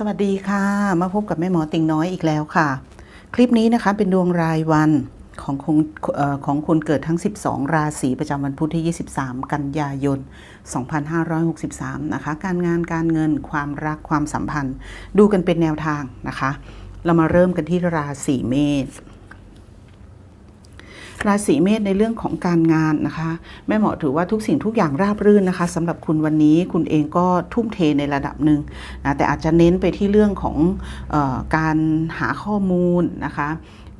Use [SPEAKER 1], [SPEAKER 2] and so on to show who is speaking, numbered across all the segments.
[SPEAKER 1] สวัสดีค่ะ มาพบกับแม่หมอติงน้อยอีกแล้วค่ะ คลิปนี้นะคะเป็นดวงรายวันของคุณเอ่อของคุณเกิดทั้ง 12 ราศีประจำวันพุธที่ 23 กันยายน 2563 นะคะ การงานการเงินความรักความสัมพันธ์ ดูกันเป็นแนวทางนะคะ เรามาเริ่มกันที่ราศีเมษ ราศีเมษในเรื่องของการงานนะคะแม่หมอถือว่าทุกสิ่งทุกอย่างราบรื่นนะคะสำหรับคุณวันนี้คุณเองก็ทุ่มเทในระดับหนึ่งนะแต่อาจจะเน้นไปที่เรื่องของออการหาข้อมูลนะคะ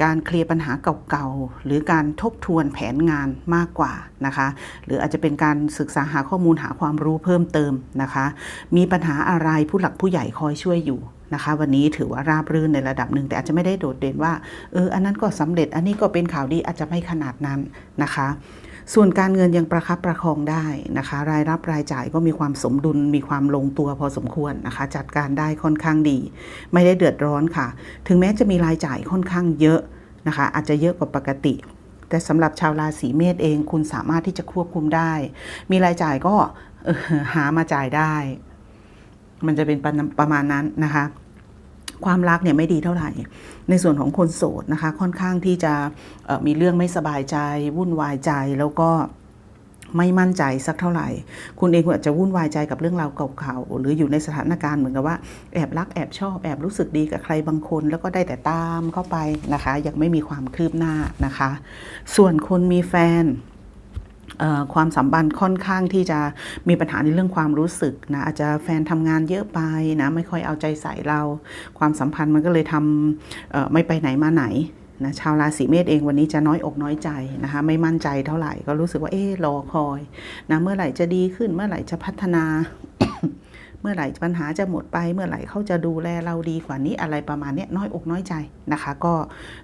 [SPEAKER 1] การเคลียร์ปัญหาเก่าๆ หรือการทบทวนแผนงานมากกว่านะคะ หรืออาจจะเป็นการศึกษาหาข้อมูลหาความรู้เพิ่มเติมนะคะ มีปัญหาอะไรผู้หลักผู้ใหญ่คอยช่วยอยู่นะคะ วันนี้ถือว่าราบรื่นในระดับหนึ่ง แต่อาจจะไม่ได้โดดเด่นว่าเอออันนั้นก็สำเร็จอันนี้ก็เป็นข่าวดีอาจจะไม่ขนาดนั้นนะคะ ส่วนการเงินยังประคับประคองได้นะคะ รายรับรายจ่ายก็มีความสมดุลมีความลงตัวพอสมควรนะคะ จัดการได้ค่อนข้างดี ไม่ได้เดือดร้อนค่ะ ถึงแม้จะมีรายจ่ายค่อนข้างเยอะนะคะ อาจจะเยอะกว่าปกติ แต่สำหรับชาวราศีเมษเองคุณสามารถที่จะควบคุมได้ มีรายจ่ายก็ออหามาจ่ายได้ มันจะเป็นประประมาณนั้นนะคะ ความรักเนี่ยไม่ดีเท่าไหร่ ในส่วนของคนโสดนะคะ ค่อนข้างที่จะมีเรื่องไม่สบายใจวุ่นวายใจแล้วก็ไม่มั่นใจสักเท่าไหร่ คุณเองคุณอาจจะวุ่นวายใจกับเรื่องราวเก่าๆ หรืออยู่ในสถานการณ์เหมือนกับว่าแอบรักแอบชอบแอบรู้สึกดีกับใครบางคน แล้วก็ได้แต่ตามเข้าไปนะคะ ยังไม่มีความคืบหน้านะคะ ส่วนคนมีแฟน ความสัมพันธ์ค่อนข้างที่จะมีปัญหาในเรื่องความรู้สึกนะอาจจะแฟนทำงานเยอะไปนะไม่ค่อยเอาใจใส่เรา ความสัมพันธ์มันก็เลยทำไม่ไปไหนมาไหนนะชาวราศีเมษเองวันนี้จะน้อยอกน้อยใจนะคะไม่มั่นใจเท่าไหร่ก็รู้สึกว่าเอ๊ะรอคอยนะเมื่อไหร่จะดีขึ้นเมื่อไหร่จะพัฒนา เมื่อไหร่ปัญหาจะหมดไป เมื่อไหร่เขาจะดูแลเราดีกว่านี้อะไรประมาณนี้น้อยอกน้อยใจนะคะ ก็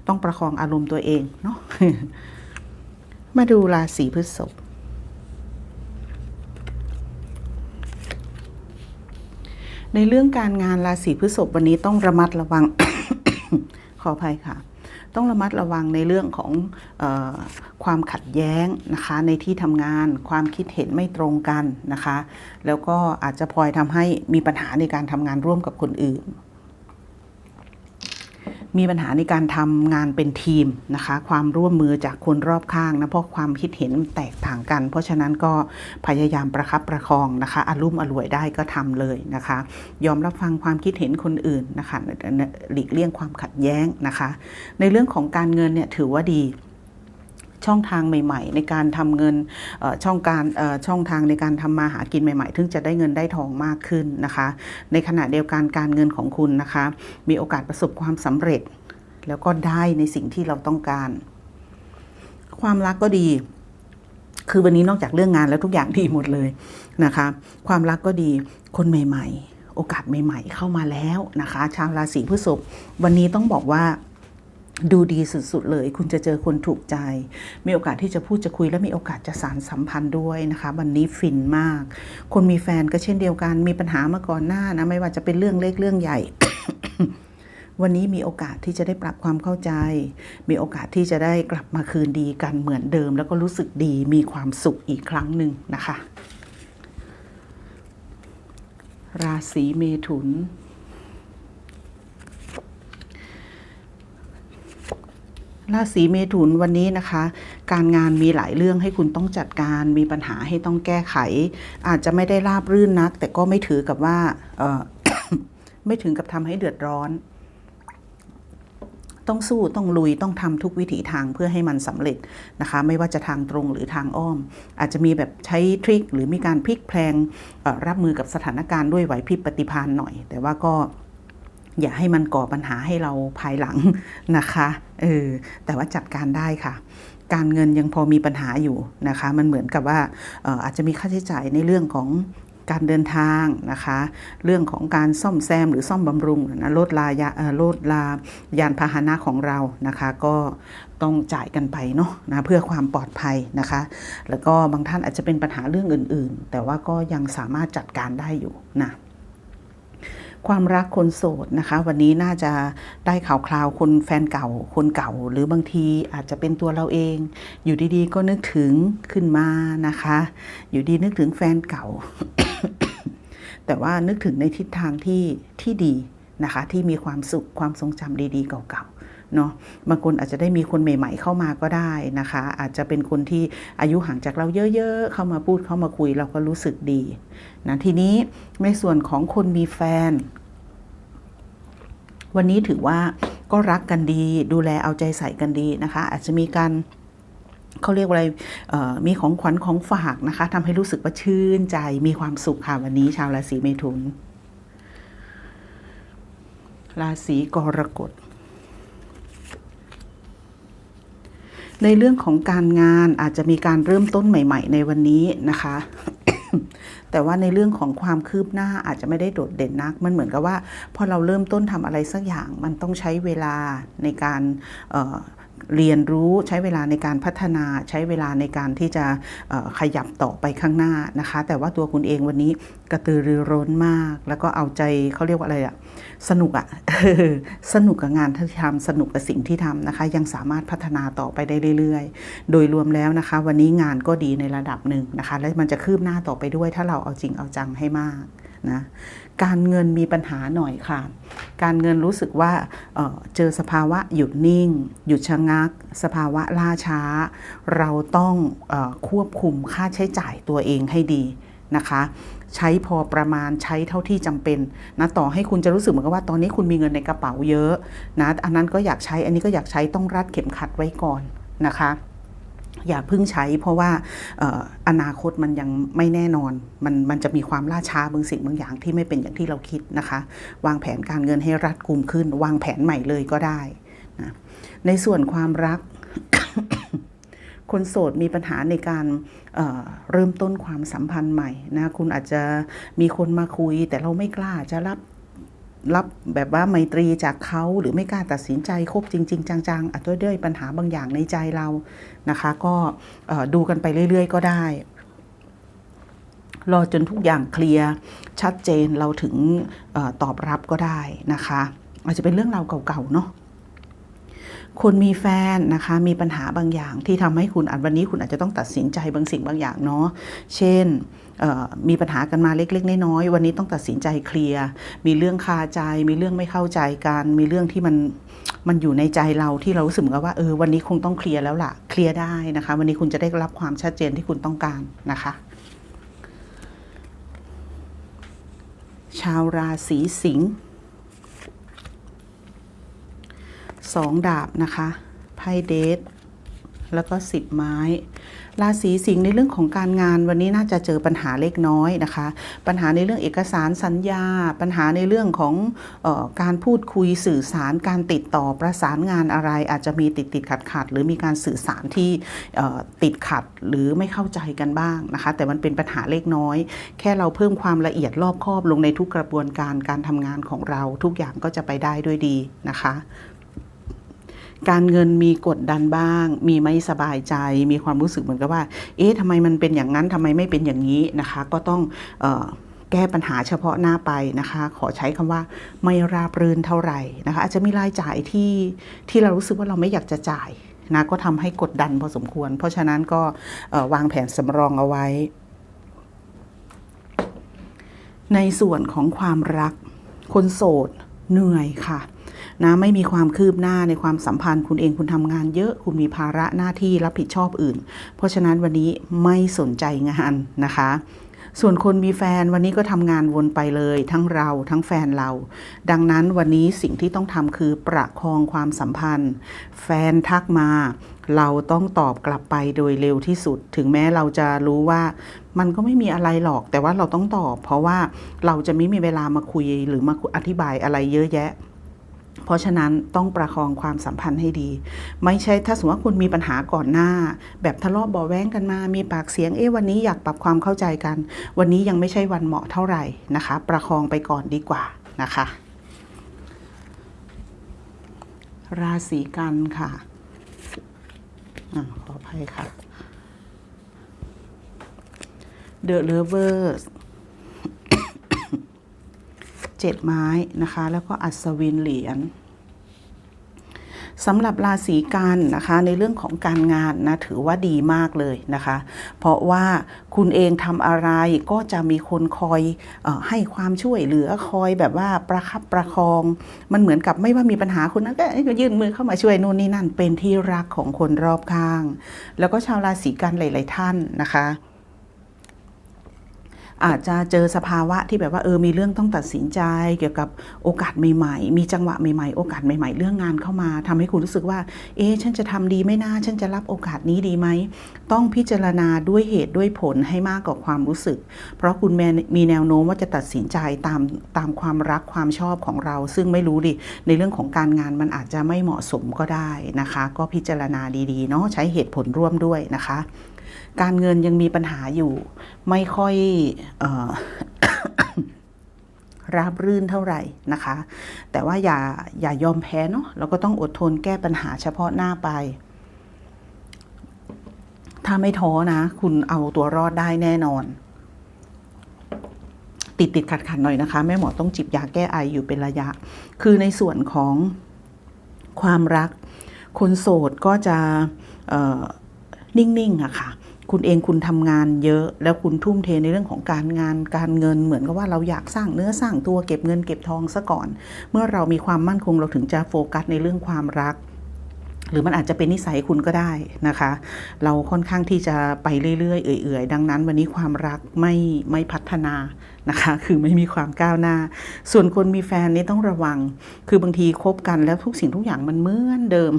[SPEAKER 1] ต้องประคองอารมณ์ตัวเองเนาะมาดูราศีพฤษภ ในเรื่องการงานราศีพฤษภวันนี้ต้องระมัดระวัง ขออภัยค่ะ ต้องระมัดระวังในเรื่องของออความขัดแย้งนะคะในที่ทำงานความคิดเห็นไม่ตรงกันนะคะ แล้วก็อาจจะพลอยทำให้มีปัญหาในการทำงานร่วมกับคนอื่น มีปัญหาในการทำงานเป็นทีมนะคะ ความร่วมมือจากคนรอบข้างนะเพราะความคิดเห็นแตกต่างกัน เพราะฉะนั้นก็พยายามประคับประคองนะคะอารุ่มอร่วยได้ก็ทำเลยนะคะ ยอมรับฟังความคิดเห็นคนอื่นนะคะหลีกเลี่ยงความขัดแย้งนะคะ ในเรื่องของการเงินเนี่ยถือว่าดี ช่องทางใหม่ ๆ ในการทำเงินช่องการช่องทางในการทำมาหากินใหม่ๆถึงจะได้เงินได้ทองมากขึ้นนะคะ ในขณะเดียวกันการเงินของคุณนะคะ มีโอกาสประสบความสำเร็จ แล้วก็ได้ในสิ่งที่เราต้องการ ความรักก็ดีคือวันนี้นอกจากเรื่องงานแล้วทุกอย่างดีหมดเลยนะคะ ความรักก็ดีคนใหม่ ๆ โอกาสใหม่ ๆ เข้ามาแล้วนะคะ ชาวราศีพฤษภวันนี้ต้องบอกว่า ดูดีสุดๆ เลย คุณจะเจอคนถูกใจ มีโอกาสที่จะพูดจะคุยและมีโอกาสจะสารสัมพันธ์ด้วยนะคะ วันนี้ฟินมาก คนมีแฟนก็เช่นเดียวกัน มีปัญหามาก่อนหน้านะ ไม่ว่าจะเป็นเรื่องเล็กเรื่องใหญ่ วันนี้มีโอกาสที่จะได้ปรับความเข้าใจ มีโอกาสที่จะได้กลับมาคืนดีกันเหมือนเดิม แล้วก็รู้สึกดี มีความสุขอีกครั้งหนึ่งนะคะ ราศีเมถุน ราศีเมถุนวันนี้นะคะ การงานมีหลายเรื่องให้คุณต้องจัดการมีปัญหาให้ต้องแก้ไข อาจจะไม่ได้ราบรื่นนัก แต่ก็ไม่ถือกับว่าไม่ถึงกับทำให้เดือดร้อน ต้องสู้ต้องลุยต้องทำทุกวิถีทางเพื่อให้มันสำเร็จนะคะ ไม่ว่าจะทางตรงหรือทางอ้อม อาจจะมีแบบใช้ทริคหรือมีการพลิกแพลงรับมือกับสถานการณ์ด้วยไหวพริบปฏิภาณหน่อย แต่ว่าก็ อย่าให้มันก่อปัญหาให้เราภายหลังนะคะเออแต่ว่าจัดการได้ค่ะ การเงินยังพอมีปัญหาอยู่นะคะ มันเหมือนกับว่าอาจจะมีค่าใช้จ่ายในเรื่องของการเดินทางนะคะ เรื่องของการซ่อมแซมหรือซ่อมบำรุงนะลดลายาลดลายานพาหนะของเรานะคะ ก็ต้องจ่ายกันไปเนาะนะเพื่อความปลอดภัยนะคะ แล้วก็บางท่านอาจจะเป็นปัญหาเรื่องอื่น ๆ แต่ว่าก็ยังสามารถจัดการได้อยู่นะ ความรักคนโสดนะคะ วันนี้น่าจะได้ข่าวคราวคนแฟนเก่า คนเก่า หรือบางทีอาจจะเป็นตัวเราเอง อยู่ดีๆ ก็นึกถึงขึ้นมานะคะ อยู่ดีนึกถึงแฟนเก่า แต่ว่านึกถึงในทิศทางที่ที่ดีนะคะ ที่มีความสุขความทรงจำดีๆ เก่าๆ เนาะบางคนอาจจะได้มีคนใหม่ ๆ เข้ามาก็ได้นะคะ อาจจะเป็นคนที่อายุห่างจากเราเยอะ ๆ เข้ามาพูดเข้ามาคุยเราก็รู้สึกดีนะทีนี้ในส่วนของคนมีแฟน วันนี้ถือว่าก็รักกันดี ดูแลเอาใจใส่กันดีนะคะ อาจจะมีการเขาเรียกว่าอะไรมีของขวัญของฝากนะคะทำให้รู้สึกว่าชื่นใจมีความสุขค่ะวันนี้ชาวราศีเมถุน ราศีกรกฎ ในเรื่องของการงานอาจจะมีการเริ่มต้นใหม่ ๆ ในวันนี้นะคะ แต่ว่าในเรื่องของความคืบหน้าอาจจะไม่ได้โดดเด่นนัก มันเหมือนกับว่าพอเราเริ่มต้นทำอะไรสักอย่างมันต้องใช้เวลาในการเออ เรียนรู้ใช้เวลาในการพัฒนาใช้เวลาในการที่จะขยับต่อไปข้างหน้านะคะ แต่ว่าตัวคุณเองวันนี้กระตือรือร้นมาก แล้วก็เอาใจเขาเรียกว่าอะไรอะสนุกอะสนุกกับงานที่ทำสนุกกับสิ่งที่ทำนะคะ ยังสามารถพัฒนาต่อไปได้เรื่อย ๆ โดยรวมแล้วนะคะ วันนี้งานก็ดีในระดับหนึ่งนะคะ และมันจะคืบหน้าต่อไปด้วยถ้าเราเอาจริงเอาจังให้มาก นะการเงินมีปัญหาหน่อยค่ะ การเงินรู้สึกว่าเเจอสภาวะหยุดนิ่ง หยุดชะงัก สภาวะล่าช้า เราต้องอควบคุมค่าใช้จ่ายตัวเองให้ดีนะคะใช้พอประมาณใช้เท่าที่จำเป็นนะต่อให้คุณจะรู้สึกเหมือนกับว่าตอนนี้คุณมีเงินในกระเป๋าเยอะนะอันนั้นก็อยากใช้อันนี้ก็อยากใช้ต้องรัดเข็มขัดไว้ก่อนนะคะ อย่าเพิ่งใช้ เพราะว่าอนาคตมันยังไม่แน่นอน มันมันจะมีความล่าช้าบางสิ่งบางอย่างที่ไม่เป็นอย่างที่เราคิดนะคะ วางแผนการเงินให้รัดกุมขึ้น วางแผนใหม่เลยก็ได้นะในส่วนความรัก คนโสดมีปัญหาในการเเริ่มต้นความสัมพันธ์ใหม่นะคุณอาจจะมีคนมาคุย แต่เราไม่กล้าจะรับ รับแบบว่าไมตรีจากเขาหรือไม่กล้าตัดสินใจคบจริง ๆ จังๆอาจจะด้วยปัญหาบางอย่างในใจเรานะคะ ก็ดูกันไปเรื่อย ๆ ก็ได้ รอจนทุกอย่างเคลียร์ชัดเจนเราถึงอตอบรับก็ได้นะคะ อาจจะเป็นเรื่องราวเก่าๆเนาะ คนมีแฟนนะคะมีปัญหาบางอย่างที่ทำให้คุณอาจวันนี้คุณอาจจะต้องตัดสินใจบางสิ่งบางอย่างเนาะเช่นมีปัญหากันมาเล็กๆน้อยๆวันนี้ต้องตัดสินใจเคลียร์มีเรื่องคาใจ มีเรื่องไม่เข้าใจกันมีเรื่องที่มันมันอยู่ในใจเราที่เรารู้สึกเหมือนกับว่าเออวันนี้คงต้องเคลียร์แล้วล่ะเคลียร์ได้นะคะ วันนี้คุณจะได้รับความชัดเจนที่คุณต้องการนะคะ ชาวราศีสิงห์ สองดาบนะคะไพ่เดทแล้วก็สิบไม้ ราศีสิงห์ในเรื่องของการงานวันนี้น่าจะเจอปัญหาเล็กน้อยนะคะ ปัญหาในเรื่องเอกสารสัญญา ปัญหาในเรื่องของออการพูดคุยสื่อสารการติดต่อประสานงานอะไร อาจจะมีติดติดขัดขัดหรือมีการสื่อสารที่ติดขัดหรือไม่เข้าใจกันบ้างนะคะ แต่มันเป็นปัญหาเล็กน้อย แค่เราเพิ่มความละเอียดรอบคอบลงในทุกกระบวนการการทำงานของเรา ทุกอย่างก็จะไปได้ด้วยดีนะคะ การเงินมีกดดันบ้าง มีไม่สบายใจ มีความรู้สึกเหมือนกับว่า เอ๊ะทำไมมันเป็นอย่างนั้นทำไมไม่เป็นอย่างนี้นะคะ ก็ต้องออแก้ปัญหาเฉพาะหน้าไปนะคะ ขอใช้คำว่าไม่ราบรื่นเท่าไหร่นะคะ อาจจะมีรายจ่ายที่ที่เรารู้สึกว่าเราไม่อยากจะจ่ายนะก็ทำให้กดดันพอสมควร เพราะฉะนั้นก็วางแผนสำรองเอาไว้ ในส่วนของความรัก คนโสดเหนื่อยค่ะ นะไม่มีความคืบหน้าในความสัมพันธ์ คุณเองคุณทำงานเยอะคุณมีภาระหน้าที่รับผิดชอบอื่น เพราะฉะนั้นวันนี้ไม่สนใจงานนะคะส่วนคนมีแฟนวันนี้ก็ทำงานวนไปเลย ทั้งเราทั้งแฟนเรา ดังนั้นวันนี้สิ่งที่ต้องทำคือประคองความสัมพันธ์ แฟนทักมา เราต้องตอบกลับไปโดยเร็วที่สุด ถึงแม้เราจะรู้ว่ามันก็ไม่มีอะไรหรอก แต่ว่าเราต้องตอบ เพราะว่าเราจะไม่มีเวลามาคุยหรือมาอธิบายอะไรเยอะแยะ เพราะฉะนั้นต้องประคองความสัมพันธ์ให้ดี ไม่ใช่ถ้าสมมติว่าคุณมีปัญหาก่อนหน้า แบบทะเลาะเบาแว้งกันมา มีปากเสียงเอ๊ะวันนี้อยากปรับความเข้าใจกัน วันนี้ยังไม่ใช่วันเหมาะเท่าไหร่นะคะ ประคองไปก่อนดีกว่านะคะ ราศีกันค่ะอะขออภัยค่ะ The Lovers เจ็ดไม้นะคะ แล้วก็อัศวินเหรียญสำหรับราศีกันนะคะในเรื่องของการงานนะถือว่าดีมากเลยนะคะ เพราะว่าคุณเองทำอะไรก็จะมีคนคอยออให้ความช่วยเหลือคอยแบบว่าประคับประคอง มันเหมือนกับไม่ว่ามีปัญหาคนนั้นก็ยื่นมือเข้ามาช่วยนู่นนี่นั่นเป็นที่รักของคนรอบข้าง แล้วก็ชาวราศีกันหลาย ๆ ท่านนะคะ อาจจะเจอสภาวะที่แบบว่าเออมีเรื่องต้องตัดสินใจ เกี่ยวกับโอกาสใหม่ๆ มีจังหวะใหม่ๆ โอกาสใหม่ ๆ เรื่องงานเข้ามาทำให้คุณรู้สึกว่า เอ๊ฉันจะทำดีไม่น่า ฉันจะรับโอกาสนี้ดีไหม ต้องพิจารณาด้วยเหตุด้วยผลให้มากกว่าความรู้สึก เพราะคุณแม่มีแนวโน้มว่าจะตัดสินใจตามตามความรักความชอบของเรา ซึ่งไม่รู้ดิในเรื่องของการงานมันอาจจะไม่เหมาะสมก็ได้นะคะ ก็พิจารณาดีๆเนาะใช้เหตุผลร่วมด้วยนะคะ การเงินยังมีปัญหาอยู่ ไม่ค่อยออราบรื่นเท่าไหร่นะคะ แต่ว่าอย่าอย่ายอมแพ้เนาะเราก็ต้องอดทนแก้ปัญหาเฉพาะหน้าไป ถ้าไม่ท้อนะ คุณเอาตัวรอดได้แน่นอน ติดติดขัดขัดหน่อยนะคะแม่หมอต้องจิบยาแก้ไออยู่เป็นระยะ คือในส่วนของความรัก คนโสดก็จะนิ่งๆอะค่ะ คุณเองคุณทำงานเยอะ แล้วคุณทุ่มเทในเรื่องของการงานการเงินเหมือนกับว่าเราอยากสร้างเนื้อสร้างตัวเก็บเงินเก็บทองซะก่อน เมื่อเรามีความมั่นคงเราถึงจะโฟกัสในเรื่องความรักหรือมันอาจจะเป็นนิสัยคุณก็ได้นะคะ เราค่อนข้างที่จะไปเรื่อยๆ เอื่อยๆ ดังนั้นวันนี้ความรักไม่ไม่พัฒนานะคะ คือไม่มีความก้าวหน้า ส่วนคนมีแฟนนี่ต้องระวัง คือบางทีคบกันแล้วทุกสิ่งทุกอย่างมันเหมือนเดิม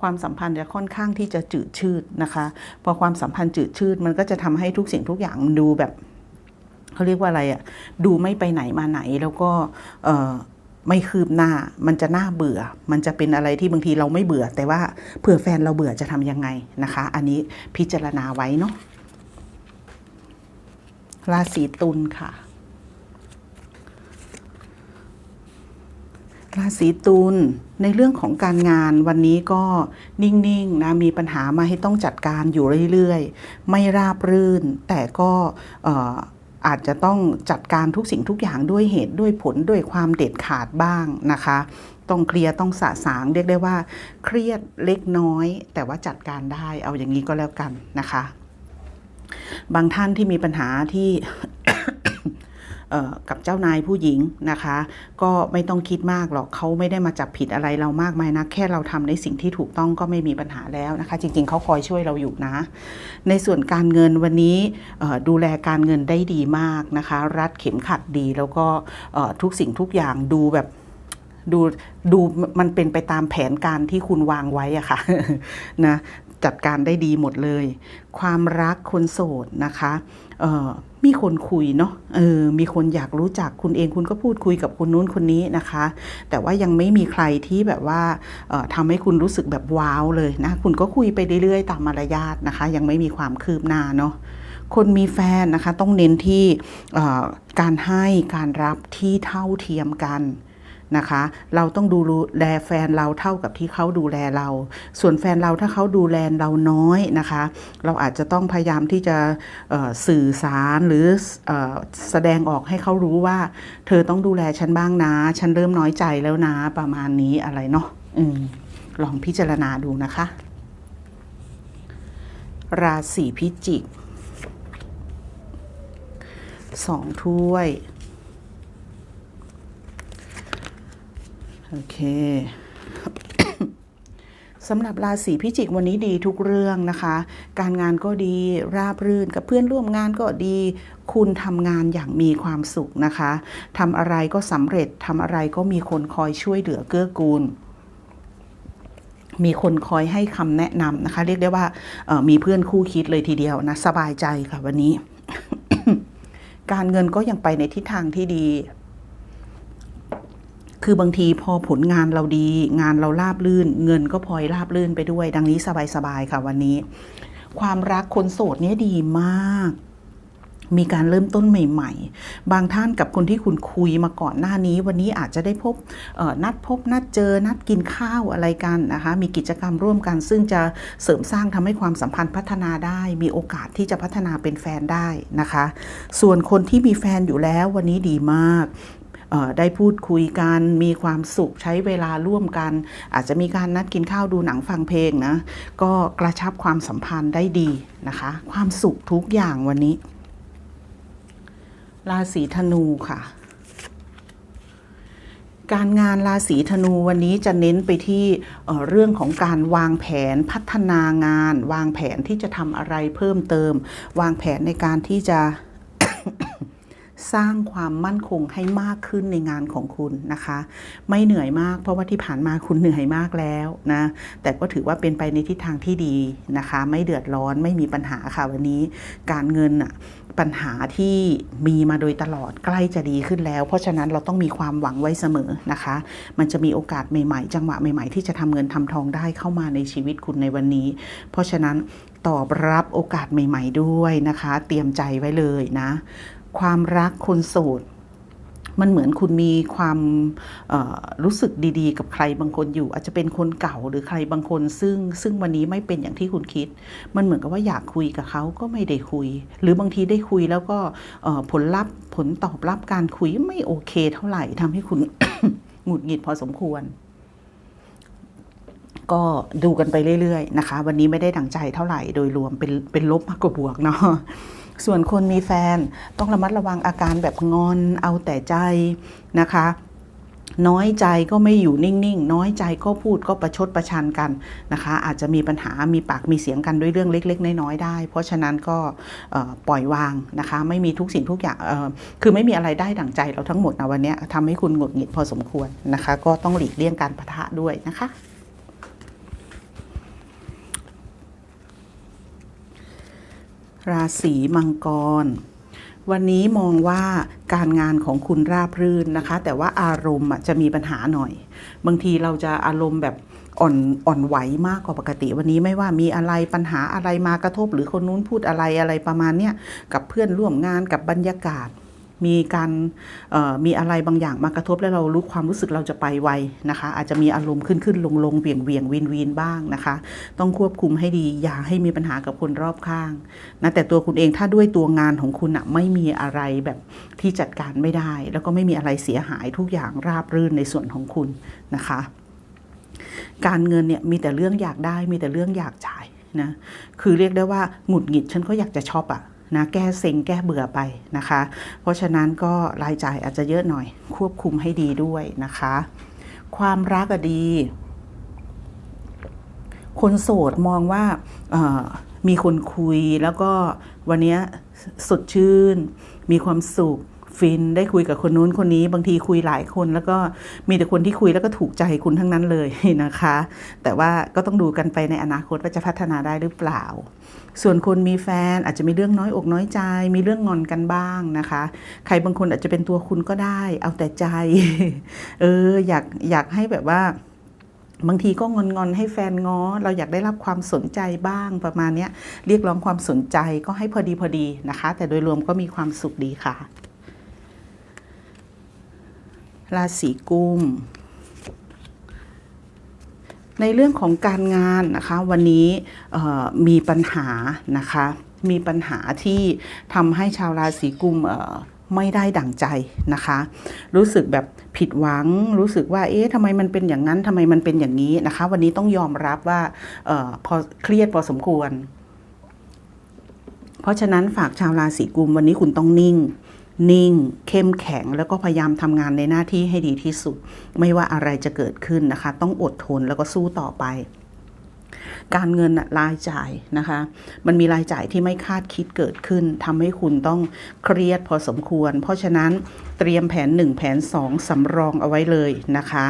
[SPEAKER 1] ความสัมพันธ์จะค่อนข้างที่จะจืดชืดนะคะ พอความสัมพันธ์จืดชืดมันก็จะทำให้ทุกสิ่งทุกอย่างมันดูแบบเขาเรียกว่าอะไรอะดูไม่ไปไหนมาไหนแล้วก็ไม่คืบหน้า มันจะน่าเบื่อ มันจะเป็นอะไรที่บางทีเราไม่เบื่อ แต่ว่าเผื่อแฟนเราเบื่อจะทำยังไงนะคะ อันนี้พิจารณาไว้เนาะ ราศีตุลค่ะ ราศีตุลในเรื่องของการงานวันนี้ก็นิ่งๆนะมีปัญหามาให้ต้องจัดการอยู่เรื่อยๆ ไม่ราบรื่น แต่ก็อาจจะต้องจัดการทุกสิ่งทุกอย่างด้วยเหตุด้วยผลด้วยความเด็ดขาดบ้างนะคะ ต้องเคลียร์ต้องสะสางเรียกได้ว่า เครียดเล็กน้อย แต่ว่าจัดการได้เอาอย่างนี้ก็แล้วกันนะคะ บางท่านที่มีปัญหาที่ กับเจ้านายผู้หญิงนะคะ ก็ไม่ต้องคิดมากหรอกเขาไม่ได้มาจับผิดอะไรเรามากมายนะแค่เราทำในสิ่งที่ถูกต้องก็ไม่มีปัญหาแล้วนะคะ จริง ๆเขาคอยช่วยเราอยู่นะ ในส่วนการเงินวันนี้ดูแลการเงินได้ดีมากนะคะ รัดเข็มขัดดีแล้วก็ทุกสิ่งทุกอย่างดูแบบดูดูมันเป็นไปตามแผนการที่คุณวางไว้อะค่ะนะจัดการได้ดีหมดเลย ความรักคนโสดนะคะเออ มีคนคุยเนาะเออมีคนอยากรู้จักคุณเองคุณก็พูดคุยกับคนนู้นคนนี้นะคะ แต่ว่ายังไม่มีใครที่แบบว่าออทำให้คุณรู้สึกแบบว้าวเลยนะ คุณก็คุยไปเรื่อยๆ ตามมารยาทนะคะ ยังไม่มีความคืบหน้าเนาะคนมีแฟนนะคะต้องเน้นที่การให้การรับที่เท่าเทียมกัน นะคะ เราต้องดูแลแฟนเราเท่ากับที่เขาดูแลเรา ส่วนแฟนเราถ้าเขาดูแลเราน้อยนะคะ เราอาจจะต้องพยายามที่จะสื่อสารหรืออแสดงออกให้เขารู้ว่า เธอต้องดูแลฉันบ้างนะ ฉันเริ่มน้อยใจแล้วนะประมาณนี้อะไรเนาะอลองพิจารณาดูนะคะ ราศีพิจิกสองถ้วย โอเคสำหรับราศีพิจิกวันนี้ดีทุกเรื่องนะคะ การงานก็ดีราบรื่นกับเพื่อนร่วมงานก็ดี คุณทำงานอย่างมีความสุขนะคะทำอะไรก็สำเร็จทำอะไรก็มีคนคอยช่วยเหลือเกื้อกูล มีคนคอยให้คำแนะนำนะคะ เรียกได้ว่ามีเพื่อนคู่คิดเลยทีเดียวนะ สบายใจค่ะวันนี้ การเงินก็ยังไปในทิศทางที่ดี คือบางทีพอผลงานเราดี งานเราราบลื่น เงินก็พลอยราบลื่นไปด้วย ดังนี้สบายๆค่ะวันนี้ ความรักคนโสดเนี่ยดีมากมีการเริ่มต้นใหม่ ๆ บางท่านกับคนที่คุณคุยมาก่อนหน้านี้ วันนี้อาจจะได้พบนัดพบนัดเจอนัดกินข้าวอะไรกันนะคะ มีกิจกรรมร่วมกัน ซึ่งจะเสริมสร้างทำให้ความสัมพันธ์พัฒนาได้ มีโอกาสที่จะพัฒนาเป็นแฟนได้นะคะ ส่วนคนที่มีแฟนอยู่แล้ววันนี้ดีมาก ได้พูดคุยกันมีความสุขใช้เวลาร่วมกัน อาจจะมีการนัดกินข้าวดูหนังฟังเพลงนะ ก็กระชับความสัมพันธ์ได้ดีนะคะ ความสุขทุกอย่างวันนี้ ราศีธนูค่ะการงานราศีธนูวันนี้จะเน้นไปที่เเรื่องของการวางแผนพัฒนางาน วางแผนที่จะทำอะไรเพิ่มเติม วางแผนในการที่จะ สร้างความมั่นคงให้มากขึ้นในงานของคุณนะคะ ไม่เหนื่อยมากเพราะว่าที่ผ่านมาคุณเหนื่อยมากแล้วนะแต่ก็ถือว่าเป็นไปในทิศทางที่ดีนะคะ ไม่เดือดร้อนไม่มีปัญหาค่ะวันนี้ การเงินอะปัญหาที่มีมาโดยตลอดใกล้จะดีขึ้นแล้ว เพราะฉะนั้นเราต้องมีความหวังไว้เสมอนะคะ มันจะมีโอกาสใหม่ๆ จังหวะใหม่ๆ ที่จะทำเงินทำทองได้เข้ามาในชีวิตคุณในวันนี้ เพราะฉะนั้นตอบรับโอกาสใหม่ ๆด้วยนะคะ เตรียมใจไว้เลยนะ ความรักคนโสดมันเหมือนคุณมีความรู้สึกดีๆ กับใครบางคนอยู่ อาจจะเป็นคนเก่าหรือใครบางคน ซึ่งซึ่งวันนี้ไม่เป็นอย่างที่คุณคิด มันเหมือนกับว่าอยากคุยกับเขาก็ไม่ได้คุย หรือบางทีได้คุยแล้วก็ผลลัพธ์ผลตอบรับการคุยไม่โอเคเท่าไหร่ทำให้คุณหงุดหงิดพอสมควร ก็ดูกันไปเรื่อยๆนะคะ วันนี้ไม่ได้ดังใจเท่าไหร่โดยรวมเป็นเป็นลบมากกว่าบวกเนาะ ส่วนคนมีแฟนต้องระมัดระวังอาการแบบงอนเอาแต่ใจนะคะน้อยใจก็ไม่อยู่นิ่งๆ น้อยใจก็พูดก็ประชดประชันกันนะคะ อาจจะมีปัญหามีปากมีเสียงกันด้วยเรื่องเล็ก ๆ น้อยๆได้ เพราะฉะนั้นก็ปล่อยวางนะคะ ไม่มีทุกสิ่งทุกอย่างคือไม่มีอะไรได้ดั่งใจเราทั้งหมดนะวันนี้ทำให้คุณหงุดหงิดพอสมควรนะคะ ก็ต้องหลีกเลี่ยงการปะทะด้วยนะคะ ราศีมังกร วันนี้มองว่าการงานของคุณราบรื่นนะคะ แต่ว่าอารมณ์จะมีปัญหาหน่อย บางทีเราจะอารมณ์แบบอ่อนอ่อนไหวมากกว่าปกติ วันนี้ไม่ว่ามีอะไรปัญหาอะไรมากระทบ หรือคนนู้นพูดอะไรอะไรประมาณเนี้ยกับเพื่อนร่วมงานกับบรรยากาศ มีการมีอะไรบางอย่างมากระทบแล้วเรารู้ความรู้สึกเราจะไปไวนะคะ อาจจะมีอารมณ์ขึ้นขึ้นลงลงเบี่ยงเบี่ยงวินวินบ้างนะคะ ต้องควบคุมให้ดีอย่าให้มีปัญหากับคนรอบข้างนะแต่ตัวคุณเองถ้าด้วยตัวงานของคุณอะไม่มีอะไรแบบที่จัดการไม่ได้ แล้วก็ไม่มีอะไรเสียหายทุกอย่างราบรื่นในส่วนของคุณนะคะ การเงินเนี่ยมีแต่เรื่องอยากได้มีแต่เรื่องอยากจ่ายนะคือเรียกได้ว่าหงุดหงิดฉันก็อยากจะช็อปอะ นะแก้เซ็งแก้เบื่อไปนะคะ เพราะฉะนั้นก็รายจ่ายอาจจะเยอะหน่อยควบคุมให้ดีด้วยนะคะ ความรักก็ดี คนโสดมองว่ามีคนคุยแล้วก็วันนี้สดชื่น มีความสุข ฟินได้คุยกับคนนู้นคนนี้ บางทีคุยหลายคน แล้วก็มีแต่คนที่คุยแล้วก็ถูกใจคุณทั้งนั้นเลยนะคะ แต่ว่าก็ต้องดูกันไปในอนาคตว่าจะพัฒนาได้หรือเปล่า ส่วนคนมีแฟนอาจจะมีเรื่องน้อยอกน้อยใจ มีเรื่องงอนกันบ้างนะคะ ใครบางคนอาจจะเป็นตัวคุณก็ได้ เอาแต่ใจ เอออยากอยากให้แบบว่าบางทีก็งอนงอนให้แฟนง้อ เราอยากได้รับความสนใจบ้างประมาณนี้เรียกร้องความสนใจก็ให้พอดีพอดีนะคะ แต่โดยรวมก็มีความสุขดีค่ะ ราศีกุม ในเรื่องของการงานนะคะวันนี้มีปัญหานะคะมีปัญหาที่ทำให้ชาวราศีกุมไม่ได้ดั่งใจนะคะ รู้สึกแบบผิดหวัง รู้สึกว่า เอ๊ะทำไมมันเป็นอย่างนั้นทำไมมันเป็นอย่างนี้นะคะ วันนี้ต้องยอมรับว่าออพอเครียดพอสมควร เพราะฉะนั้นฝากชาวราศีกุมวันนี้คุณต้องนิ่ง นิ่ง เข้มแข็งแล้วก็พยายามทำงานในหน้าที่ให้ดีที่สุด ไม่ว่าอะไรจะเกิดขึ้นนะคะ ต้องอดทนแล้วก็สู้ต่อไป การเงินน่ะรายจ่ายนะคะ มันมีรายจ่ายที่ไม่คาดคิดเกิดขึ้นทำให้คุณต้องเครียดพอสมควร เพราะฉะนั้นเตรียมแผน 1 แผน 2 สำรองเอาไว้เลยนะคะ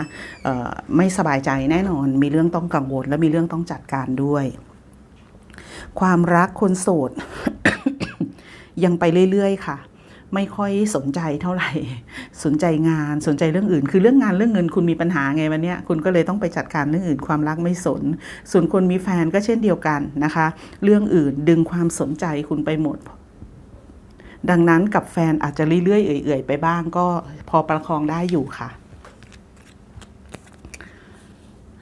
[SPEAKER 1] ไม่สบายใจแน่นอน มีเรื่องต้องกังวล และมีเรื่องต้องจัดการด้วย ความรักคนโสดยังไปเรื่อย ๆ ค่ะ ไม่ค่อยสนใจเท่าไหร่ สนใจงานสนใจเรื่องอื่น คือเรื่องงานเรื่องเงินคุณมีปัญหาไงวันเนี้ยคุณก็เลยต้องไปจัดการเรื่องอื่นความรักไม่สน ส่วนคนมีแฟนก็เช่นเดียวกันนะคะ เรื่องอื่นดึงความสนใจคุณไปหมด ดังนั้นกับแฟนอาจจะเรื่อยๆเอื่อยๆไปบ้างก็พอประคองได้อยู่ค่ะ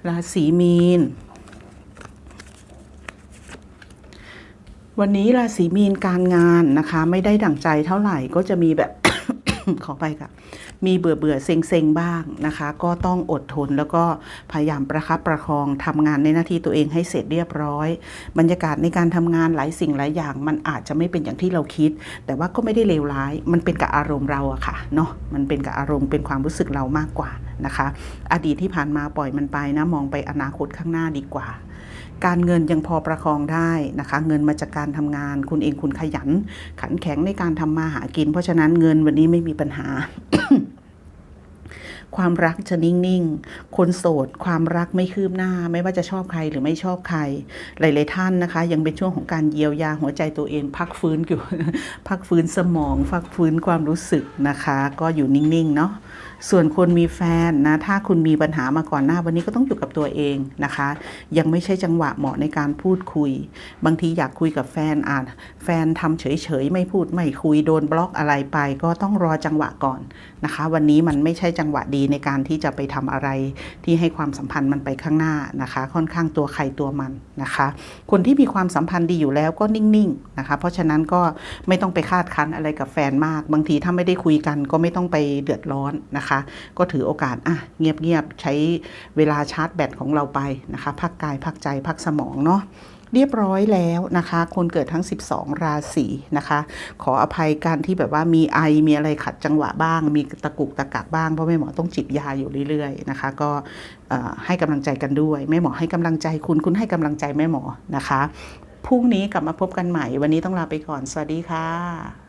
[SPEAKER 1] ราศีมีน วันนี้ราศีมีนการงานนะคะ ไม่ได้ดั่งใจเท่าไหร่ก็จะมีแบบ ขอไปค่ะ มีเบื่อเบื่อเซ็งเซ็งบ้างนะคะ ก็ต้องอดทนแล้วก็พยายามประคับประคองทำงานในหน้าที่ตัวเองให้เสร็จเรียบร้อย บรรยากาศในการทำงานหลายสิ่งหลายอย่าง มันอาจจะไม่เป็นอย่างที่เราคิด แต่ว่าก็ไม่ได้เลวร้าย มันเป็นกับอารมณ์เราอะค่ะเนาะมันเป็นกับอารมณ์เป็นความรู้สึกเรามากกว่านะคะ อดีตที่ผ่านมาปล่อยมันไปนะมองไปอนาคตข้างหน้าดีกว่า การเงินยังพอประคองได้นะคะ เงินมาจากการทำงาน คุณเองคุณขยัน ขันแข็งในการทำมาหากิน เพราะฉะนั้นเงินวันนี้ไม่มีปัญหาความรักจะนิ่ง ๆ คนโสด ความรักไม่คืบหน้า ไม่ว่าจะชอบใครหรือไม่ชอบใคร หลาย ๆ ท่านนะคะ ยังเป็นช่วงของการเยียวยาหัวใจตัวเอง พักฟื้นอยู่ พักฟื้นสมอง พักฟื้นความรู้สึกนะคะ ก็อยู่นิ่ง ๆ เนาะ ส่วนคนมีแฟนนะถ้าคุณมีปัญหามาก่อนหน้าวันนี้ก็ต้องอยู่กับตัวเองนะคะ ยังไม่ใช่จังหวะเหมาะในการพูดคุย บางทีอยากคุยกับแฟนอ่านแฟนทำเฉยๆไม่พูดไม่คุยโดนบล็อกอะไรไป ก็ต้องรอจังหวะก่อนนะคะ วันนี้มันไม่ใช่จังหวะดีในการที่จะไปทำอะไรที่ให้ความสัมพันธ์มันไปข้างหน้านะคะ ค่อนข้างตัวใครตัวมันนะคะ คนที่มีความสัมพันธ์ดีอยู่แล้วก็นิ่งๆนะคะ เพราะฉะนั้นก็ไม่ต้องไปคาดคั้นอะไรกับแฟนมาก บางทีถ้าไม่ได้คุยกันก็ไม่ต้องไปเดือดร้อนนะคะก็ถือโอกาสอะเงียบๆใช้เวลาชาร์จแบตของเราไปนะคะพักกายพักใจพักสมองเนาะเรียบร้อยแล้วนะคะ คนเกิดทั้ง 12 ราศีนะคะ ขออภัยการที่แบบว่ามีไอมีอะไรขัดจังหวะบ้าง มีตะกุกตะกักบ้าง เพราะแม่หมอต้องจิบยาอยู่เรื่อยๆนะคะ ก็ให้กำลังใจกันด้วย แม่หมอให้กำลังใจคุณคุณให้กำลังใจแม่หมอนะคะพรุ่งนี้กลับมาพบกันใหม่ วันนี้ต้องลาไปก่อน สวัสดีค่ะ